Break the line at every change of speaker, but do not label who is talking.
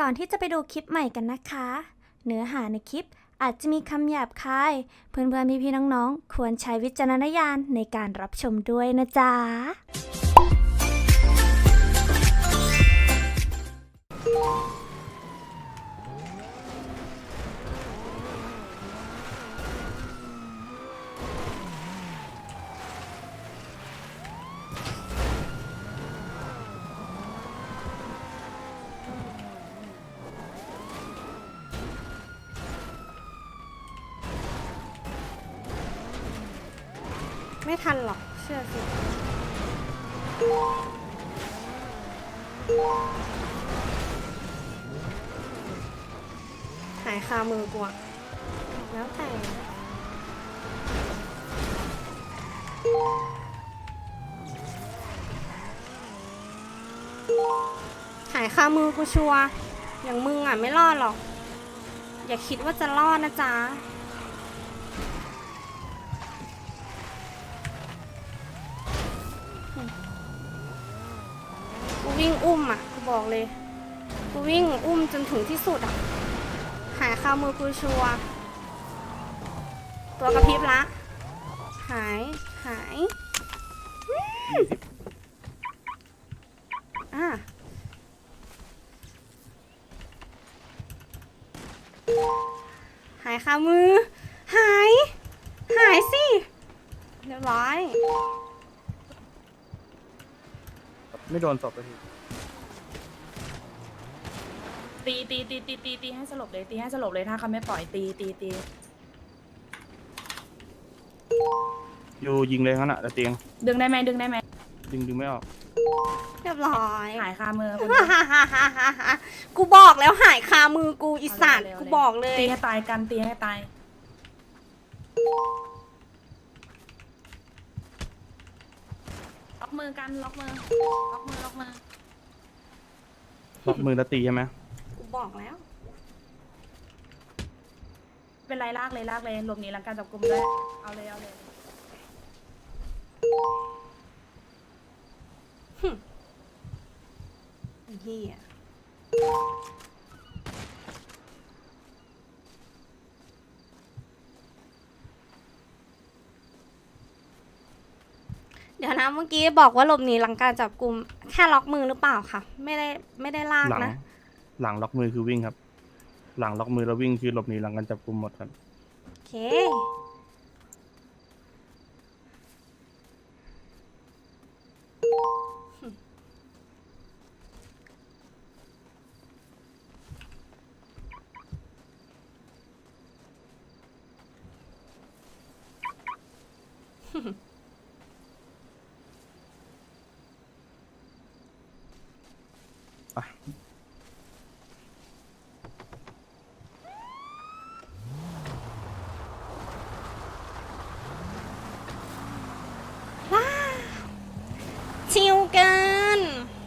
ก่อนที่จะไปดูคลิปใหม่กันนะคะ เนื้อหาในคลิปอาจจะมีคำหยาบคาย เพื่อนๆ พี่ๆ น้องๆ ควรใช้วิจารณญาณในการรับชมด้วยนะจ๊ะ
ไม่ทันหรอก เชื่อสิหายคามือกูอะแล้วแต่หายคามือกูชัวอย่างมึงอะไม่รอดหรอก อย่าคิดว่าจะรอดนะจ๊ะ กูวิ่ง อุ้มอะกูบอกเลย กูวิ่งอุ้มจนถึงที่สุดอะ หายคามือกูชัวร์ตัวกระพริบละ หาย หายอืมอะหายคามือ หาย หายสิ เรียบร้อย
ไม่โดนศพเลยที
ตีตีตีตีตีตีให้สลบเลยตีให้สลบเลยถ้าเขาไม่ปล่อยตีตีตี
อยู่ยิงเลยงั้นอะแต่เตียง
ดึงได้ไหมดึงได้ไหม
ดึงดึงไม่ออก
เรียบร้อย
หายคามือคน
กูบอกแล้วหายคามือกูอีสัตว์
เา
กู
เร็ว
บอกเลย
ตีให้ตายกันตีให้ตายล็อกมือกันล็อกมือล็อกมือล็อกมือ
ล็อกมือแล้วตีใช่ไหม
กู บอกแล้ว
เป็นไรลากเลยลากเลยหลบหนีหลังการจับกลุ่มด้วยเอาเลยเอาเลย
ไอ้เหี้ยเดี๋ยวนะเมื่อกี้บอกว่าหลบหนีหลังการจับกลุ่มแค่ล็อกมือหรือเปล่าคะไม่ได้ไม่ได้ลาก
หลัง
นะ
หลังล็อกมือคือวิ่งครับ หลังล็อกมือแล้ววิ่งคือหลบหนีหลังการจับกุมหมดครับ
โอเค
ไป